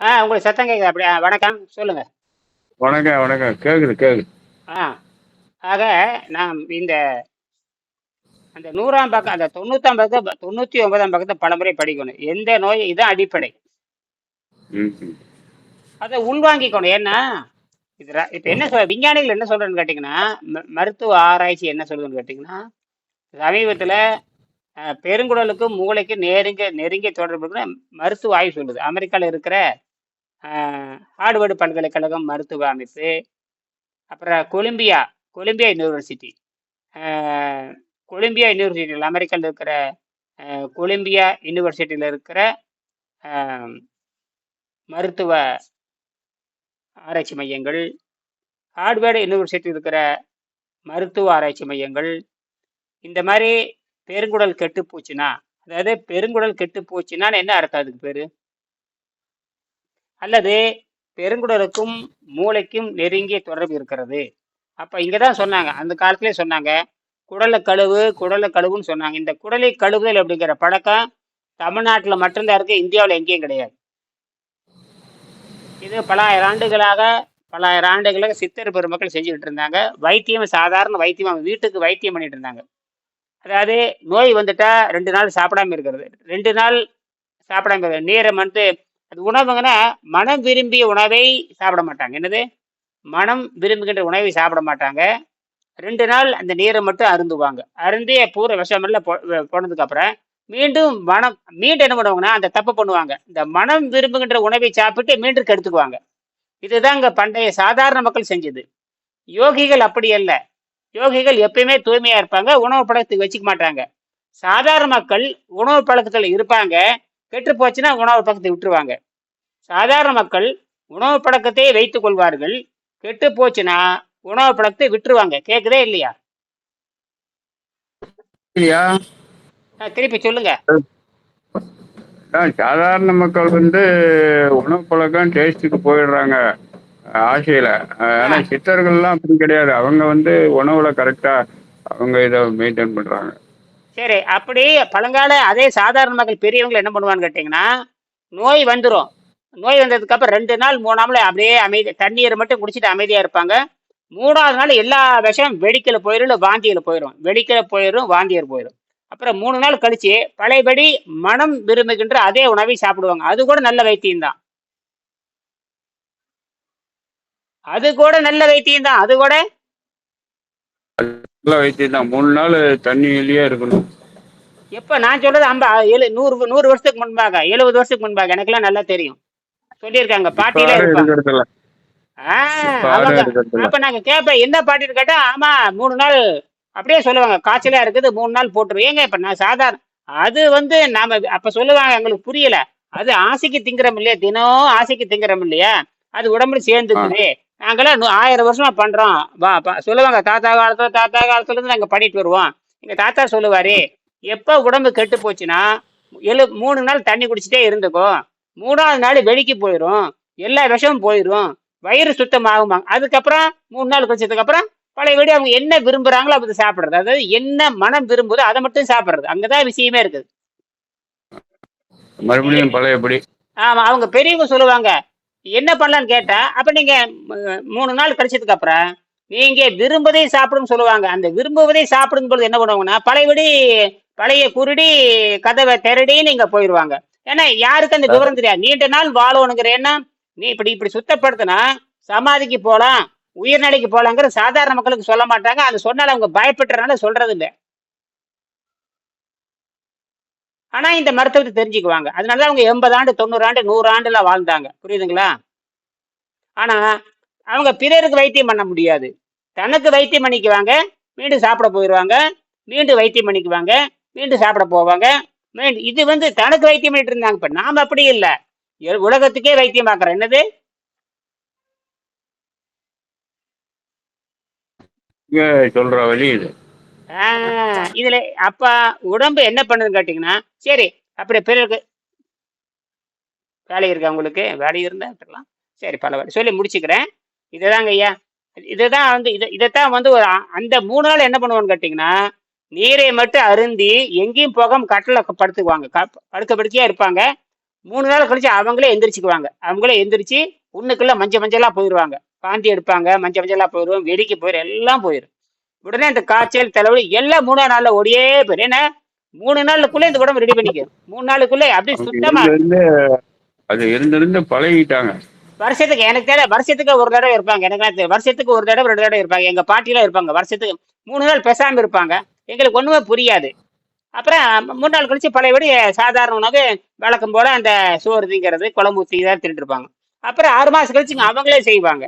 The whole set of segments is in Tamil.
ஆ உங்களுக்கு சத்தம் கேட்குது அப்படியா வணக்கம். சொல்லுங்க. வணக்கம் வணக்கம் கேக்குது கேக்குது. ஆ. ஆக நாம் இந்த அந்த நூறாம் பக்கம் அந்த தொண்ணூத்தாம் பக்கத்தை தொண்ணூற்றி ஒன்பதாம் பக்கத்தை பலமுறை படிக்கணும். எந்த நோய் இதுதான் அடிப்படை. ம். அதை உள்வாங்கிக்கணும். ஏன்னா இது ர- இப்ப என்ன சொல்ற விஞ்ஞானிகள் என்ன சொல்றேன்னு கேட்டிங்கன்னா ம- மருத்துவ ஆராய்ச்சி என்ன சொல்லுதுன்னு கேட்டிங்கன்னா சமீபத்தில் பெருங்குடலுக்கும் மூளைக்கும் நெருங்க நெருங்கிய தொடர்பு இருக்குன்னு மருத்துவ ஆய்வு சொல்லுது. அமெரிக்காவில் இருக்கிற ஹார்வர்டு பல்கலைக்கழகம் மருத்துவ அமைப்பு அப்புறம் Columbia Columbia University. Columbia Columbia யூனிவர்சிட்டியில் அமெரிக்காவில் இருக்கிற கொலும்பியா கொலம்பியா யூனிவர்சிட்டியில் இருக்கிற மருத்துவ ஆராய்ச்சி மையங்கள் ஹார்ட்வேர்டு யூனிவர்சிட்டி இருக்கிற மருத்துவ ஆராய்ச்சி மையங்கள் இந்த மாதிரி பெருங்குடல் கெட்டு போச்சுன்னா அதாவது பெருங்குடல் கெட்டு போச்சுன்னா என்ன அர்த்தம் அதுக்கு பேர்? அல்லது பெருங்குடலுக்கும் மூளைக்கும் நெருங்கிய தொடர்பு இருக்கிறது. அப்போ இங்கே தான் சொன்னாங்க. அந்த காலத்திலே சொன்னாங்க குடலை கழுவு குடலை கழுவுன்னு சொன்னாங்க. இந்த குடலை கழுவுதல் அப்படிங்கிற பழக்கம் தமிழ்நாட்டில் மட்டும்தான் இருக்கு இந்தியாவில் எங்கேயும் கிடையாது. இது பல ஆயிரம் ஆண்டுகளாக பல ஆயிரம் ஆண்டுகளாக சித்தர் பெருமக்கள் செஞ்சுக்கிட்டு இருந்தாங்க. வைத்தியம் சாதாரண வைத்தியம் அவங்க வீட்டுக்கு வைத்தியம் பண்ணிட்டு இருந்தாங்க. அதாவது நோய் வந்துட்டா ரெண்டு நாள் சாப்பிடாம இருக்கிறது. ரெண்டு நாள் சாப்பிடாம இருக்கிறது. நீரை வந்து அது உணவுங்கன்னா மனம் விரும்பிய உணவை சாப்பிட மாட்டாங்க. என்னது? மனம் விரும்புகின்ற உணவை சாப்பிட மாட்டாங்க. ரெண்டு நாள் அந்த நீரை மட்டும் அருந்துவாங்க. அருந்தி பூர விஷமெல்லாம் போ- போனதுக்கு அப்புறம் மீண்டும் மனம் மீண்டும் என்ன பண்ணுவாங்கன்னா அந்த தப்பு பண்ணுவாங்க. இந்த மனம் விரும்புகின்ற உணவை சாப்பிட்டு மீண்டும் கெடுத்துக்குவாங்க. இதுதான் இங்க பண்டைய சாதாரண மக்கள் செஞ்சது. யோகிகள் அப்படி அல்ல. யோகிகள் எப்பயுமே தூய்மையா இருப்பாங்க உணவு பழக்கத்துக்கு வச்சுக்க மாட்டாங்க. சாதாரண மக்கள் உணவு பழக்கத்துல இருப்பாங்க கெட்டு போச்சுன்னா உணவு பழக்கத்தை விட்டுருவாங்க. சாதாரண மக்கள் உணவு பழக்கத்தை வைத்துக் கொள்வார்கள். கெட்டு போச்சுன்னா உணவு பழக்கத்தை விட்டுருவாங்க. கேக்குதே இல்லையா? இல்லையா? திருப்பி சொல்லுங்க. சாதாரண மக்கள் வந்து உணவு பழக்கம் டேஸ்ட்டுக்கு போயிடுறாங்க ஆசையில. ஆனா சித்தர்கள்லாம் அப்படி கிடையாது. அவங்க வந்து உணவுல கரெக்டா அவங்க இதை மெயின்டைன் பண்றாங்க. சரி அப்படி பழங்கால அதே சாதாரண மக்கள் பெரியவங்க என்ன பண்ணுவான்னு கேட்டிங்கன்னா நோய் வந்துடும் நோய் வந்ததுக்கு அப்புறம் ரெண்டு நாள் மூணு நாள் அப்படியே அமைதி தண்ணீரை மட்டும் குடிச்சிட்டு அமைதியாக இருப்பாங்க. மூணாவது நாள் எல்லா விஷயம் வெடிக்கல போயிடும் இல்லை வாந்தியில் போயிடும் வெடிக்கல போயிடும் வாந்தியர் போயிடும் அப்புறம் மூணு நாள் கழிச்சு பழையபடி மனம் விரும்புகின்ற அதே உணவை சாப்பிடுவாங்க. அது கூட நல்ல வைத்தியம் தான். அது கூட நல்ல வைத்தியம் தான். அது கூட நல்ல வைத்தியம் தான். மூணு நாள் தண்ணியிலேயே இருக்கணும். எப்ப? நான் சொல்றது ஐம்பா எழு நூறு நூறு வருஷத்துக்கு முன்பாக எழுபது வருஷத்துக்கு முன்பாக. எனக்கெல்லாம் நல்லா தெரியும். சொல்லியிருக்காங்க பாட்டியில இருப்பாங்க அப்ப நாங்க கேட்பேன் என்ன பாட்டின்னு கேட்டா ஆமா மூணு நாள் அப்படியே சொல்லுவாங்க காய்ச்சலா இருக்குது மூணு நாள் போட்டுரு. ஏங்க இப்ப நான் சாதாரண அது வந்து நாம அப்ப சொல்லுவாங்க எங்களுக்கு புரியல. அது ஆசைக்கு திங்கிறோம் இல்லையா? தினம் ஆசைக்கு திங்கிறோம் இல்லையா? அது உடம்புல சேர்ந்துக்குது நாங்களாம் ஆயிரம் வருஷமா பண்றோம். வா சொல்லுவாங்க தாத்தா காலத்துல தாத்தா காலத்துல இருந்து நாங்க பண்ணிட்டு வருவோம். எங்க தாத்தா சொல்லுவாரு எப்ப உடம்பு கெட்டு போச்சுன்னா எழு மூணு நாள் தண்ணி குடிச்சிட்டே இருந்துக்கோ. மூணாவது நாள் வெளிக்கு போயிடும் எல்லா விஷமும் போயிடும் வயிறு சுத்தமாகுமாங்க. அதுக்கப்புறம் மூணு நாள் கழிச்சதுக்கு அப்புறம் பழைய வீடு அவங்க என்ன விரும்புறாங்களோ அதை சாப்பிடுறது. அதாவது என்ன மனம் விரும்புதோ அதை மட்டும் சாப்பிடுறது. அங்கதான் விஷயமே இருக்குது. மறுபடியும் பழையபடி. ஆமா அவங்க பெரியவங்க சொல்லுவாங்க என்ன பண்ணலான்னு கேட்டா அப்ப நீங்கள் மூணு நாள் கழிச்சதுக்கு அப்புறம் நீங்க விரும்புவதை சாப்பிடுன்னு சொல்லுவாங்க. அந்த விரும்புவதை சாப்பிடும் பொழுது என்ன பண்ணுவாங்கன்னா பழையபடி பழைய குருடி கதவை திரடி நீங்க போயிடுவாங்க ஏன்னா யாருக்கு அந்த விவரம் தெரியாது. நீண்ட நாள் வாழணுங்கிற எண்ணம் நீ இப்படி இப்படி சுத்தப்படுத்தினா சமாதிக்கு போகலாம் உயிர்நிலைக்கு போகலாங்கிற சாதாரண மக்களுக்கு சொல்ல மாட்டாங்க. அது சொன்னால அவங்க பயப்படுறதுனால சொல்றது இல்லை ஆனா இந்த மருத்துவத்தை தெரிஞ்சுக்குவாங்க. அதனாலதான் அவங்க எண்பது ஆண்டு தொண்ணூறு ஆண்டு நூறு ஆண்டுல வாழ்ந்தாங்க. புரியுதுங்களா? ஆனா அவங்க பிறருக்கு வைத்தியம் பண்ண முடியாது. தனக்கு வைத்தியம் பண்ணிக்குவாங்க மீண்டும் சாப்பிட போயிடுவாங்க மீண்டும் வைத்தியம் பண்ணிக்குவாங்க மீண்டும் சாப்பிட போவாங்க மீண்டும் இது வந்து தனக்கு வைத்தியம் பண்ணிட்டு இருந்தாங்க. இப்ப நாம அப்படி இல்லை. உலகத்துக்கே வைத்தியம் பார்க்கறோம் என்னது? சொல்ற வழி இது. இதுல அப்ப உடம்பு என்ன பண்ணுதுன்னு கேட்டீங்கன்னா சரி அப்படி பிறருக்கு வேலை இருக்கா உங்களுக்கு? வேலை இருந்தா இருக்கலாம் சரி பல வேலை சொல்லி முடிச்சுக்கிறேன். இதுதாங்க ஐயா. இதுதான் வந்து இதை இதைத்தான் வந்து ஒரு அந்த மூணு நாள் என்ன பண்ணுவோம்னு கேட்டிங்கன்னா நீரை மட்டும் அருந்தி எங்கேயும் போகாம கட்டில படுத்துக்குவாங்க. படுக்க படுக்கையா இருப்பாங்க. மூணு நாள் கழிச்சு அவங்களே எந்திரிச்சுக்குவாங்க. அவங்களே எந்திரிச்சு உன்னுக்குள்ள மஞ்சள் மஞ்சளா போயிடுவாங்க பாந்தி எடுப்பாங்க மஞ்சள் மஞ்சளா போயிடுவோம் வெடிக்க போயிடும் எல்லாம் போயிடும் உடனே இந்த காய்ச்சல் தலைவலி எல்லாம் மூணாவது நாள்ல ஓடியே போயிடும் ஏன்னா மூணு நாளுக்குள்ள இந்த உடம்பு ரெடி பண்ணிக்க மூணு நாளுக்குள்ள அப்படியே சுத்தமா அது இருந்திருந்து பழகிட்டாங்க. வருஷத்துக்கு எனக்கு தெரியல வருஷத்துக்கு ஒரு தடவை இருப்பாங்க. எனக்கு என்ன. வருஷத்துக்கு ஒரு தடவை ரெண்டு தடவை இருப்பாங்க. எங்க பாட்டிலாம் இருப்பாங்க. வருஷத்துக்கு மூணு நாள் பேசாம இருப்பாங்க. எங்களுக்கு ஒண்ணுமே புரியாது. அப்புறம் மூணு நாள் கழிச்சு பழையபடி சாதாரண உணவு வழக்கம் போல அந்த சோறு திங்கிறது குழம்பு ஊற்றி தான் தின்னுட்டு இருப்பாங்க. அப்புறம் ஆறு மாசம் கழிச்சு அவங்களே செய்வாங்க.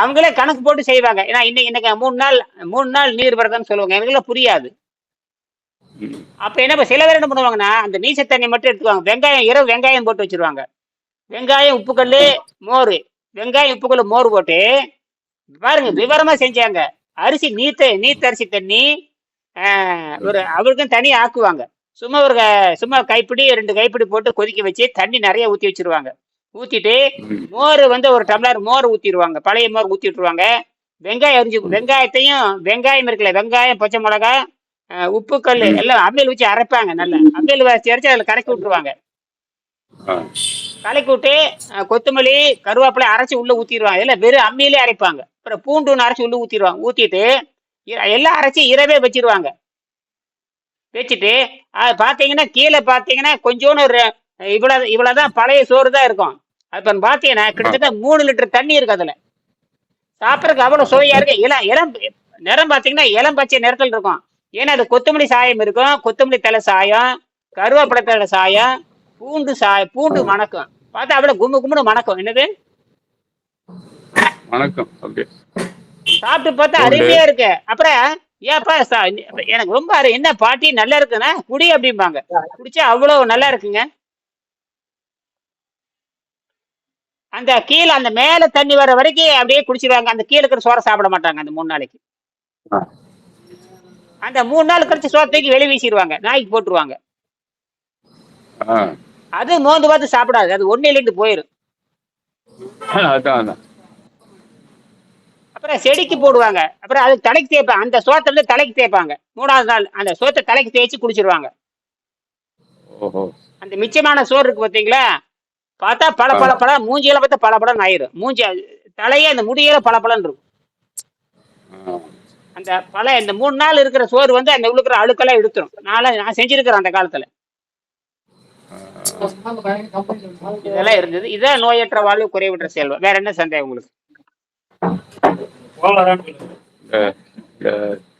அவங்களே கணக்கு போட்டு செய்வாங்க. ஏன்னா இன்னைக்கு இன்னைக்கு மூணு நாள் மூணு நாள் நீர் விரதம்னு சொல்லுவாங்க. எனக்குலாம் புரியாது. அப்ப என்ன சில பேர் என்ன பண்ணுவாங்கன்னா அந்த நீச்ச தண்ணி மட்டும் எடுத்துக்குவாங்க. வெங்காயம் இரவு வெங்காயம் போட்டு வச்சிருவாங்க. வெங்காயம் உப்புக்கல் மோர். வெங்காயம் உப்புக்கல் மோர் போட்டு பாருங்க விவரமா செஞ்சாங்க. அரிசி நீத்த நீத்த அரிசி தண்ணி ஆஹ், ஒரு அவருக்கும் தனி ஆக்குவாங்க. சும்மா ஒரு சும்மா கைப்பிடி ரெண்டு கைப்பிடி போட்டு கொதிக்க வச்சு தண்ணி நிறைய ஊத்தி வச்சிருவாங்க. ஊத்திட்டு. மோர் வந்து ஒரு டம்ளர் மோர் ஊத்திடுவாங்க. பழைய மோர் ஊத்தி விட்டுருவாங்க வெங்காயம் அரிஞ்சு வெங்காயத்தையும் வெங்காயம் இருக்குல்ல வெங்காயம் பச்சை மிளகா அஹ், உப்பு கல். எல்லாம் அம்மியில் வச்சு அரைப்பாங்க நல்லா. அம்மியில் வச்சு அரைச்சு அதில் கலக்கி விட்டுருவாங்க. கலக்கி விட்டு கொத்தமல்லி கருவேப்பிலை அரைச்சி உள்ள ஊத்திடுவாங்க. இல்லை வெறும் அம்மியிலே அரைப்பாங்க. அப்புறம் பூண்டு ஒன்று அரைச்சி உள்ள ஊத்திடுவாங்க. ஊத்திட்டு எல்லாம் அரைச்சி இரவே வச்சிருவாங்க. வச்சுட்டு அது பார்த்தீங்கன்னா கீழே பார்த்தீங்கன்னா கொஞ்சோன்னு ஒரு இவ்வளோ இவ்வளோதான் பழைய சோறு தான் இருக்கும். அப்போ பார்த்தீங்கன்னா கிட்டத்தட்ட மூணு லிட்டர் தண்ணி இருக்கு அதில். சாப்பிட்றதுக்கு அவ்வளோ சுவையா இருக்கு. இளம் இளம் நிறம் பார்த்தீங்கன்னா இளம் பச்சை நிறத்தில் இருக்கும். ஏன்னா அது கொத்தமல்லி சாயம் இருக்கும். கொத்தமல்லி தலை சாயம் கருவேப்பிலை தலை சாயம் பூண்டு சாய பூண்டு மணக்கும் பார்த்தா அவ்வளோ கும்மு கும்முன்னு மணக்கும் என்னது? வணக்கம். ஓகே சாப்பிட்டு பார்த்தா. அருமையா இருக்கு. அப்புறம் ஏப்பா சா- எனக்கு ரொம்ப அரு- என்ன பாட்டி நல்லா இருக்குண்ணா குடி அப்படிம்பாங்க. குடிச்சா அவ்வளவு நல்லா இருக்குங்க. அந்த கீழே அந்த மேல தண்ணி வர வரைக்கும் அப்படியே குடிச்சிருவாங்க அந்த கீழே இருக்கிற சோறை சாப்பிட மாட்டாங்க அந்த மூணு நாளைக்கு. அந்த மூணு நாள் கழிச்சு சோறு தூக்கி வெளியே வீசிடுவாங்க. நாய்க்கு போட்டுருவாங்க. அது மோந்து பார்த்து சாப்பிடாது. அது ஒன்னிலிருந்து போயிடும் அப்புறம் செடிக்கு போடுவாங்க. அப்புறம் அது தலைக்கு தேய்ப்பாங்க அந்த சோத்தை வந்து தலைக்கு தேய்ப்பாங்க. மூணாவது நாள் அந்த சோத்தை தலைக்கு தேய்ச்சி குடிச்சிருவாங்க. அந்த மிச்சமான சோறு இருக்கு பாத்தீங்களா? பார்த்தா பல பல பல மூஞ்சியில பார்த்தா பல படம் ஆயிரும். மூஞ்சி தலையே அந்த முடியில பல பலன் இருக்கும். அந்த பல இந்த மூணு நாள் இருக்கிற சோறு வந்து அந்த உள்ளுக்கிற அழுக்கெல்லாம் எடுத்துரும் நான் நான் செஞ்சிருக்கிறேன் அந்த காலத்துல. இதெல்லாம் இருந்தது. இதான் நோயற்ற வாழ்வு குறைவற்ற செல்வம். வேற என்ன சந்தேகம் உங்களுக்கு?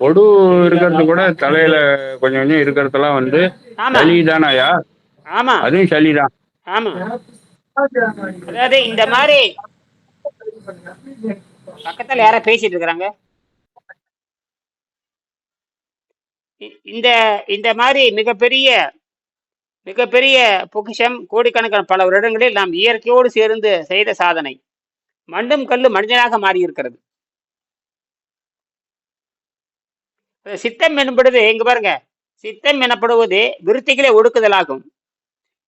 பொடு இருக்கிறது கூட தலையில கொஞ்சம் கொஞ்சம் இருக்கிறதெல்லாம் வந்து ஆமா. சளி தானாயா? ஆமா. அதுவும் சளி தான். ஆமா. அதாவது இந்த மாதிரி பக்கத்துல யாரோ பேசிட்டு இருக்கிறாங்க இந்த இந்த மாதிரி மிகப்பெரிய மிகப்பெரிய பொக்கிஷம் கோடிக்கணக்கான பல வருடங்களில் நாம் இயற்கையோடு சேர்ந்து செய்த சாதனை. மண்டும் கல்லு மனிதனாக மாறி இருக்கிறது சித்தம் எனப்படுது எங்க பாருங்க. சித்தம் எனப்படுவது விருத்திகளை ஒடுக்குதலாகும்.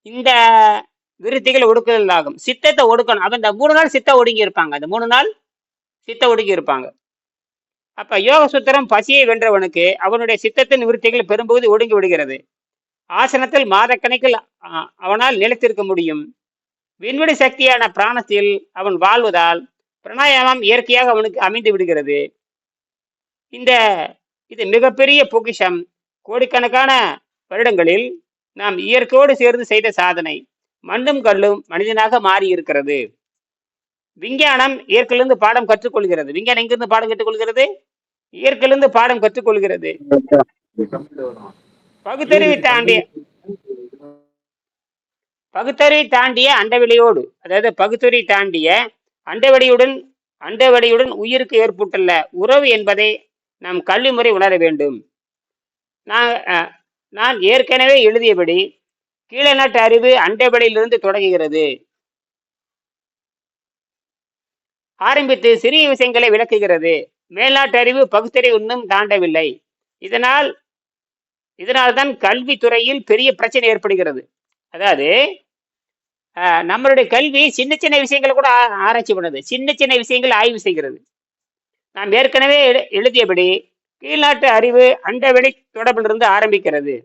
இந்த விருத்திகளை ஒடுக்குதல் ஆகும் சித்தத்தை ஒடுக்கணும். அப்ப இந்த மூணு நாள் சித்த ஒடுங்கி இருப்பாங்க. அந்த மூணு நாள் சித்த ஒடுங்கி இருப்பாங்க. அப்ப யோக சுத்திரம் பசியை வென்றவனுக்கு அவனுடைய சித்தத்தின் விருத்திகள் பெரும்பகுதி ஒடுங்கி விடுகிறது. ஆசனத்தில் மாதக்கணக்கில் அவனால் நிலைத்திருக்க முடியும். விண்வெளி சக்தியான பிராணத்தில் அவன் வாழ்வதால் பிராணாயாமம் இயற்கையாக அவனுக்கு அமைந்து விடுகிறது. இந்த இது மிகப்பெரிய பொக்கிஷம். கோடிக்கணக்கான வருடங்களில் நாம் இயற்கையோடு சேர்ந்து செய்த சாதனை. மண்ணும் கல்லும் மனிதனாக மாறி இருக்கிறது விஞ்ஞானம் இயற்கையிலிருந்து பாடம் கற்றுக்கொள்கிறது. விஞ்ஞானம் எங்கிருந்து பாடம் கற்றுக்கொள்கிறது? இயற்கையிலிருந்து பாடம் கற்றுக்கொள்கிறது. பகுத்தறிவை தாண்டிய பகுத்தறிவை தாண்டிய அண்டவெளியோடு அதாவது பகுத்தறிவை தாண்டிய அண்டவெளியுடன் அண்டவெளியுடன் உயிருக்கு ஏற்பட்டுள்ள உறவு என்பதை நாம் கல்வி முறை உணர வேண்டும். நான் நான் ஏற்கனவே எழுதியபடி கீழே நாட்டு அறிவு அண்டவெளியிலிருந்து தொடங்குகிறது. ஆரம்பித்து சிறிய விஷயங்களை விளக்குகிறது. மேல்நாட்டு அறிவு பகுத்தறிவு இன்னும் தாண்டவில்லை. இதனால் இதனால் தான் கல்வித்துறையில் பெரிய பிரச்சனை ஏற்படுகிறது. அதாவது நம்மளுடைய கல்வி சின்ன சின்ன விஷயங்களை கூட ஆ- ஆராய்ச்சி பண்ணுது. சின்ன சின்ன விஷயங்களை ஆய்வு செய்கிறது. நாம் ஏற்கனவே எழு- எழுதியபடி கீழ்நாட்டு அறிவு அண்டவெளி தொடர்பிலிருந்து ஆரம்பிக்கிறது.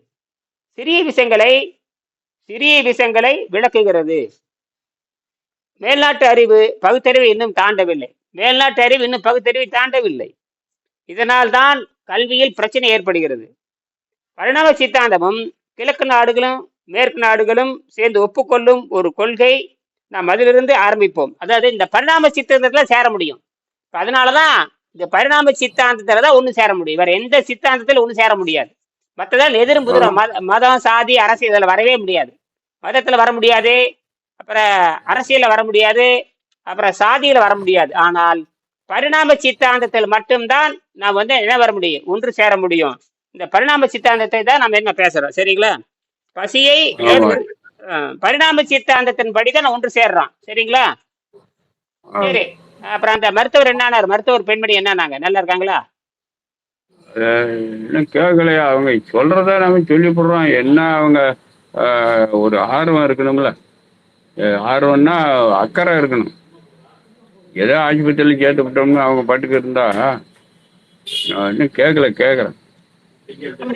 சிறிய விஷயங்களை சிறிய விஷயங்களை விளக்குகிறது. மேல்நாட்டு அறிவு பகுத்தறிவை இன்னும் தாண்டவில்லை. மேல்நாட்டு அறிவு இன்னும் பகுத்தறிவை தாண்டவில்லை. இதனால் தான் கல்வியில் பிரச்சனை ஏற்படுகிறது. பரிணாம சித்தாந்தமும் கிழக்கு நாடுகளும் மேற்கு நாடுகளும் சேர்ந்து ஒப்புக்கொள்ளும் ஒரு கொள்கை நாம் அதிலிருந்து ஆரம்பிப்போம். அதாவது இந்த பரிணாம சித்தாந்தத்துல சேர முடியும். இப்ப அதனாலதான் இந்த பரிணாம சித்தாந்தத்துல தான் ஒண்ணு சேர முடியும். வேற எந்த சித்தாந்தத்துல ஒண்ணு சேர முடியாது. மற்றதால் எதிரும் புதிரும். மத மதம் சாதி அரசு இதில் வரவே முடியாது. மதத்துல வர முடியாது. அப்புறம் அரசியல்ல வர முடியாது. அப்புறம் சாதியில வர முடியாது. ஆனால் பரிணாம சித்தாந்தத்தில் மட்டும்தான் நாம் வந்து என்ன வர முடியும்? ஒன்று சேர முடியும். இந்த பரிணாம சித்தாந்தத்தை தான் நம்ம என்ன பேசுறோம்? சரிங்களா? பசியை பரிணாம சித்தாந்தத்தின் படி தான் ஒன்று சேர்றோம். சரிங்களா. சரி. அப்புறம் அந்த மருத்துவர் என்னன்னாரு மருத்துவர் பெண்மணி என்னன்னாங்க நல்லா இருக்காங்களா? கேட்கலையா அவங்க சொல்றத நம்ம சொல்லி போடுறோம் என்ன அவங்க ஒரு ஆர்வம் இருக்கணும்ல. அஹ், ஆர்வம்னா அக்கறை இருக்கணும். ஏதோ ஆஸ்பத்திரியில் கேட்டுவிட்டோம்னு அவங்க பாட்டுக்கு இருந்தா நான் இன்னும் கேட்கல கேட்குறேன்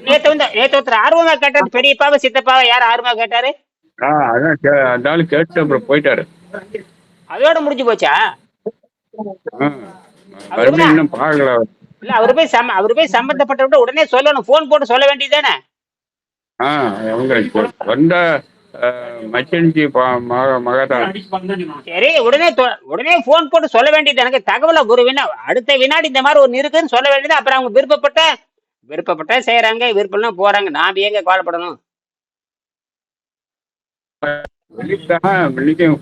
நேத்து வந்து நேத்து ஒருத்தர் ஆர்வமா கேட்டாரு பெரியப்பாவை சித்தப்பாவை யார் ஆர்வமா கேட்டாரு? ஆ அதான் அந்த ஆள் கேட்டு அப்புறம் போயிட்டாரு. அதோட முடிஞ்சு போச்சா? இன்னும் பார்க்கல. இல்ல அவரு போய் சம்ம அவரு போய் சம்பந்தப்பட்டவங்க உடனே சொல்லணும் போன் போட்டு சொல்ல வேண்டியதுதானே ஆ அவங்க சொ- வந்த மச்சனிச்சி மக மகதான் சரி உடனே உடனே போன் போட்டு சொல்ல வேண்டியது எனக்கு. தகவலை ஒரு வினா அடுத்த வினாடி இந்த மாதிரி ஒன்று இருக்குன்னு சொல்ல வேண்டியது. அப்புறம் அவங்க விருப்பப்பட்ட விருப்பப்பட்ட செய்யறாங்க விருப்பம்லாம் போறாங்க. நாம ஏங்க கவலைப்படணும்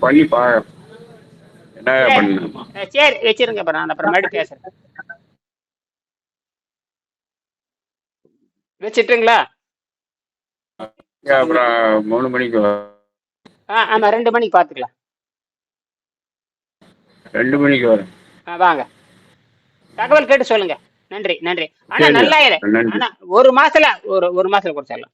பண்ணி என்ன சரி வச்சிருங்க அப்புறம் நான் அப்புறம் மறுபடியும் பேசுறேன். வச்சிட்டுங்களா? அப்புறம் மூணு மணிக்கு ஆமா ரெண்டு மணிக்கு பாத்துக்கலாம். ரெண்டு மணிக்கு வரேன் ஆ, வாங்க. தகவல் கேட்டு சொல்லுங்க. நன்றி நன்றி. ஆனா. நல்லா ஆனா ஒரு மாசத்துல ஒரு ஒரு மாசத்துல குறைச்சிடலாம்